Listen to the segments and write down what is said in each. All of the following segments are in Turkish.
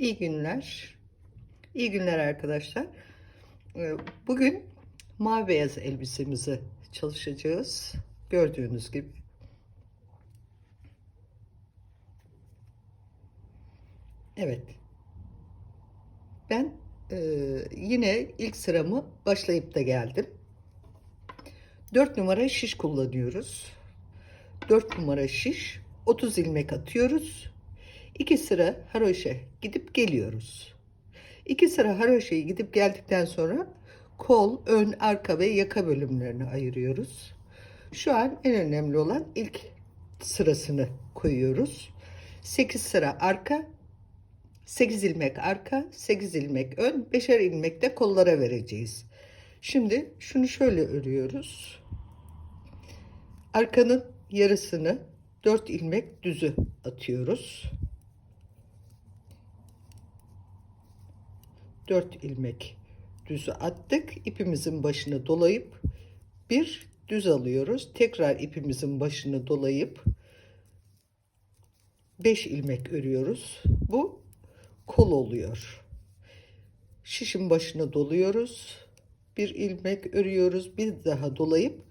İyi günler. İyi günler arkadaşlar. Ee, Bugün mavi beyaz elbisemizi çalışacağız. Gördüğünüz gibi. Evet. Ben e, yine ilk sıramı başlayıp da geldim. 4 numara şiş kullanıyoruz. 4 numara şiş 30 ilmek atıyoruz. 2 sıra haroşa gidip geliyoruz. 2 sıra haroşayı gidip geldikten sonra kol, ön, arka ve yaka bölümlerini ayırıyoruz. Şu an en önemli olan ilk sırasını koyuyoruz. 8 sıra arka, 8 ilmek arka, 8 ilmek ön, 5'er ilmek de kollara vereceğiz. Şimdi şunu şöyle örüyoruz. Arkanın yarısını 4 ilmek düzü atıyoruz. 4 ilmek düzü attık. İpimizin başını dolayıp bir düz alıyoruz. Tekrar ipimizin başını dolayıp 5 ilmek örüyoruz. Bu kol oluyor. Şişin başını doluyoruz. Bir ilmek örüyoruz. Bir daha dolayıp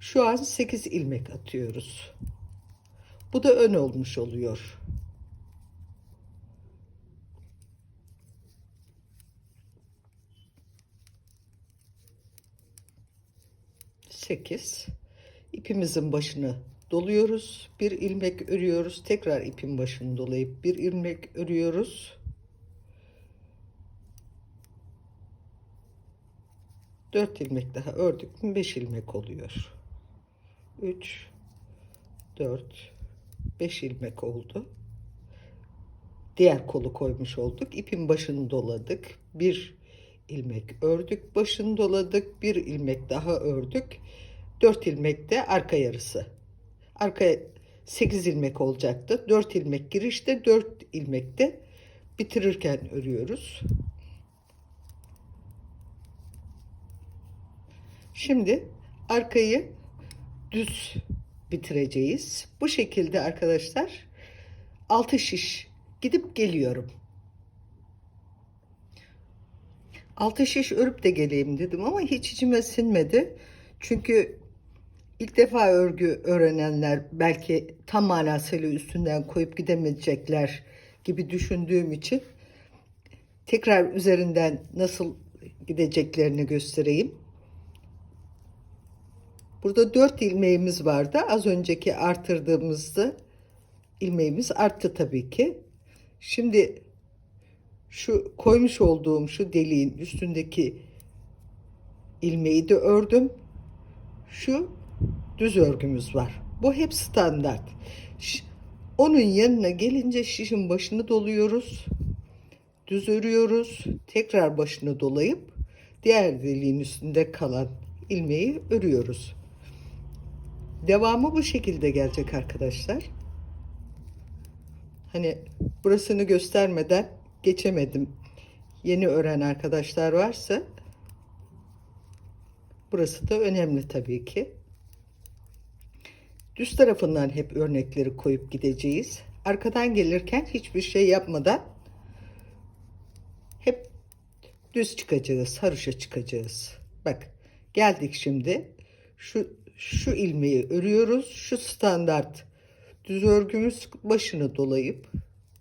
şu an 8 ilmek atıyoruz. Bu da ön olmuş oluyor. Sekiz. İpimizin başını doluyoruz. Bir ilmek örüyoruz. Tekrar ipin başını dolayıp bir ilmek örüyoruz. Dört ilmek daha ördük mü beş ilmek oluyor. Üç, dört, beş ilmek oldu. Diğer kolu koymuş olduk. İpin başını doladık. Bir ilmek ördük. Başını doladık. Bir ilmek daha ördük. Dört ilmek de arka yarısı. Arka sekiz ilmek olacaktı. Dört ilmek girişte, dört ilmek de bitirirken örüyoruz. Şimdi arkayı düz bitireceğiz. Bu şekilde arkadaşlar 6 şiş gidip geliyorum. 6 şiş örüp de geleyim dedim ama hiç içime sinmedi. Çünkü ilk defa örgü öğrenenler belki tam manasıyla üstünden koyup gidemeyecekler gibi düşündüğüm için tekrar üzerinden nasıl gideceklerini göstereyim. Burada 4 ilmeğimiz vardı. Az önceki artırdığımızda ilmeğimiz arttı tabii ki. Şimdi şu koymuş olduğum şu deliğin üstündeki ilmeği de ördüm. Şu düz örgümüz var. Bu hep standart. Onun yanına gelince şişin başını doluyoruz. Düz örüyoruz. Tekrar başını dolayıp diğer deliğin üstünde kalan ilmeği örüyoruz. Devamı bu şekilde gelecek arkadaşlar. Hani burasını göstermeden geçemedim. Yeni öğren arkadaşlar varsa burası da önemli tabii ki. Düz tarafından hep örnekleri koyup gideceğiz. Arkadan gelirken hiçbir şey yapmadan hep düz çıkacağız, haroşa çıkacağız. Bak geldik şimdi. Şu şu ilmeği örüyoruz. Şu standart düz örgümüz başını dolayıp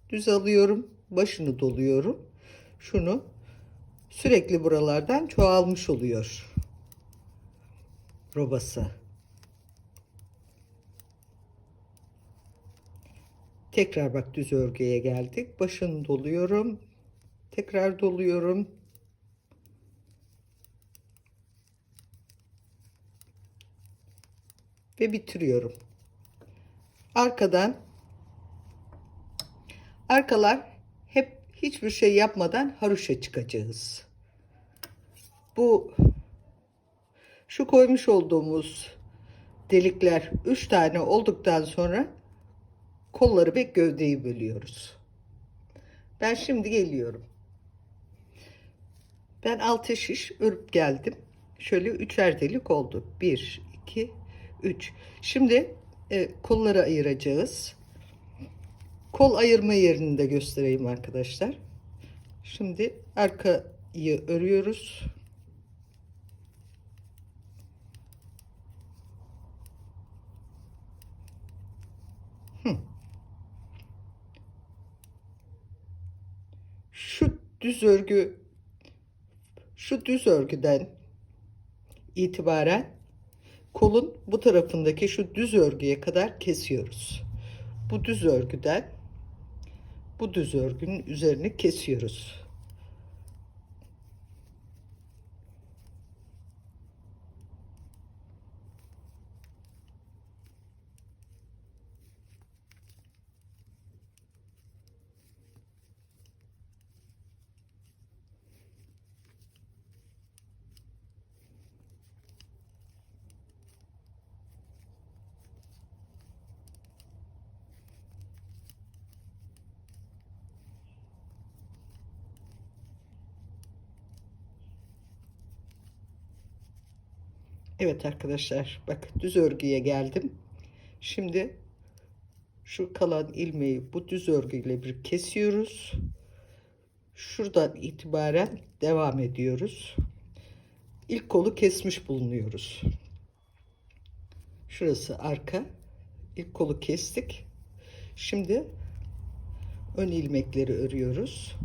düz alıyorum. Başını doluyorum. Şunu sürekli buralardan çoğalmış oluyor. Robası. Tekrar bak düz örgüye geldik. Başını doluyorum. Tekrar doluyorum. ve bitiriyorum. Arkadan arkalar hiçbir şey yapmadan haroşa çıkacağız. Bu şu koymuş olduğumuz delikler 3 tane olduktan sonra kolları ve gövdeyi bölüyoruz. Ben şimdi geliyorum. Ben 6 şiş örüp geldim. Şöyle üçer delik oldu. 1, 2, 3. Şimdi e, kolları ayıracağız. Kol ayırma yerini de göstereyim arkadaşlar. Şimdi arkayı örüyoruz. Şu düz örgü şu düz örgüden itibaren kolun bu tarafındaki şu düz örgüye kadar kesiyoruz. Bu düz örgüden bu düz örgünün üzerini kesiyoruz. Evet arkadaşlar bak düz örgüye geldim. Şimdi şu kalan ilmeği bu düz örgüyle bir kesiyoruz. Şuradan itibaren devam ediyoruz. İlk kolu kesmiş bulunuyoruz. Şurası arka. İlk kolu kestik. Şimdi ön ilmekleri örüyoruz.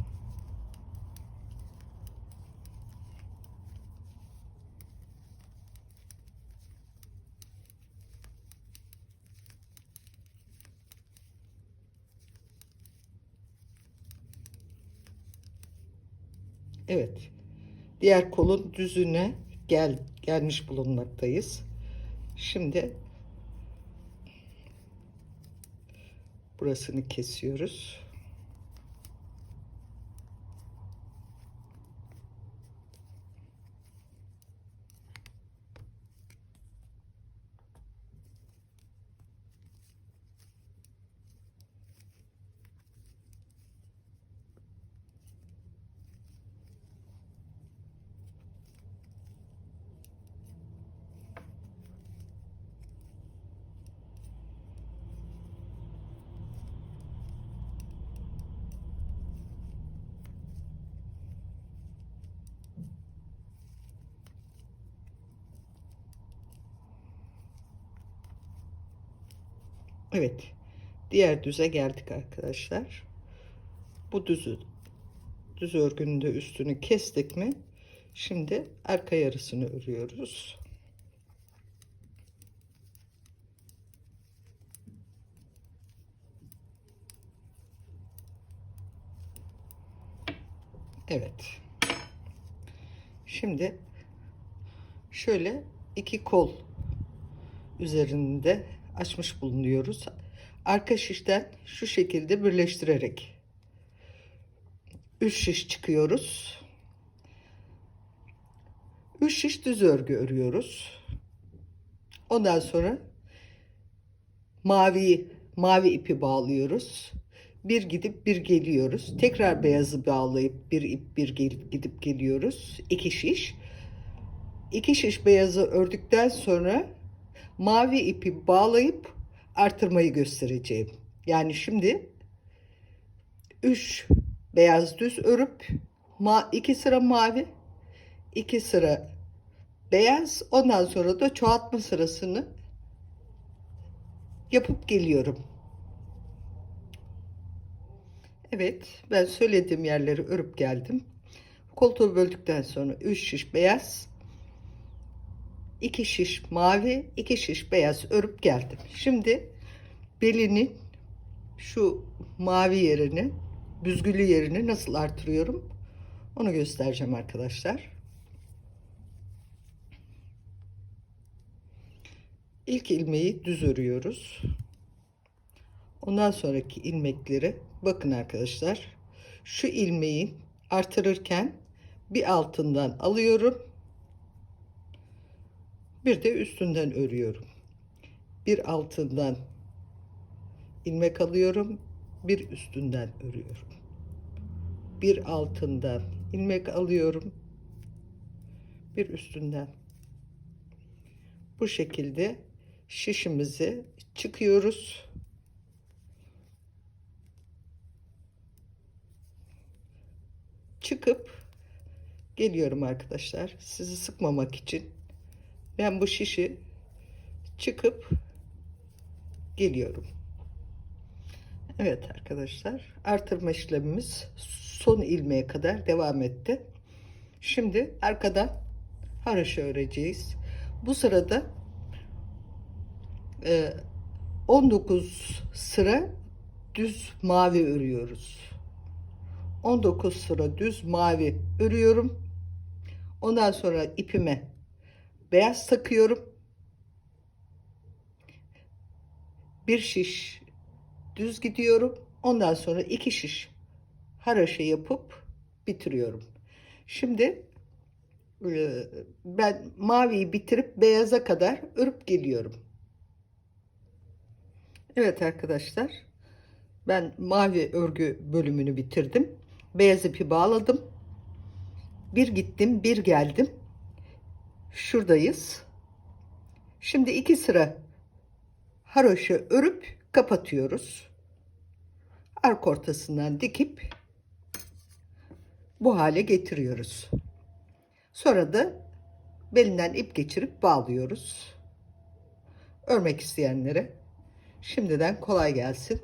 Evet. Diğer kolun düzüne gel gelmiş bulunmaktayız. Şimdi burasını kesiyoruz. Evet. Diğer düze geldik arkadaşlar. Bu düzü düz örgünün de üstünü kestik mi? Şimdi arka yarısını örüyoruz. Evet. Şimdi şöyle iki kol üzerinde açmış bulunuyoruz. Arka şişten şu şekilde birleştirerek 3 şiş çıkıyoruz. 3 şiş düz örgü örüyoruz. Ondan sonra mavi mavi ipi bağlıyoruz. Bir gidip bir geliyoruz. Tekrar beyazı bağlayıp bir ip bir gelip gidip geliyoruz. İki şiş. İki şiş beyazı ördükten sonra mavi ipi bağlayıp artırmayı göstereceğim. Yani şimdi 3 beyaz düz örüp ma 2 sıra mavi, 2 sıra beyaz, ondan sonra da çoğaltma sırasını yapıp geliyorum. Evet, ben söylediğim yerleri örüp geldim. Koltuğu böldükten sonra 3 şiş beyaz, 2 şiş mavi, 2 şiş beyaz örüp geldim. Şimdi belinin şu mavi yerini, büzgülü yerini nasıl artırıyorum? Onu göstereceğim arkadaşlar. İlk ilmeği düz örüyoruz. Ondan sonraki ilmekleri bakın arkadaşlar. Şu ilmeği artırırken bir altından alıyorum. Bir de üstünden örüyorum. Bir altından ilmek alıyorum. Bir üstünden örüyorum. Bir altından ilmek alıyorum. Bir üstünden. Bu şekilde şişimizi çıkıyoruz. çıkıp geliyorum arkadaşlar. Sizi sıkmamak için. Ben bu şişi çıkıp geliyorum. Evet arkadaşlar artırma işlemimiz son ilmeğe kadar devam etti. Şimdi arkadan haroşa öreceğiz. Bu sırada e, 19 sıra düz mavi örüyoruz. 19 sıra düz mavi örüyorum. Ondan sonra ipime beyaz takıyorum. Bir şiş düz gidiyorum. Ondan sonra iki şiş haraşa yapıp bitiriyorum. Şimdi e, ben maviyi bitirip beyaza kadar örüp geliyorum. Evet arkadaşlar. Ben mavi örgü bölümünü bitirdim. Beyaz ipi bağladım. Bir gittim, bir geldim. Şuradayız. Şimdi iki sıra haroşa örüp kapatıyoruz. Ark ortasından dikip bu hale getiriyoruz. Sonra da belinden ip geçirip bağlıyoruz. Örmek isteyenlere şimdiden kolay gelsin.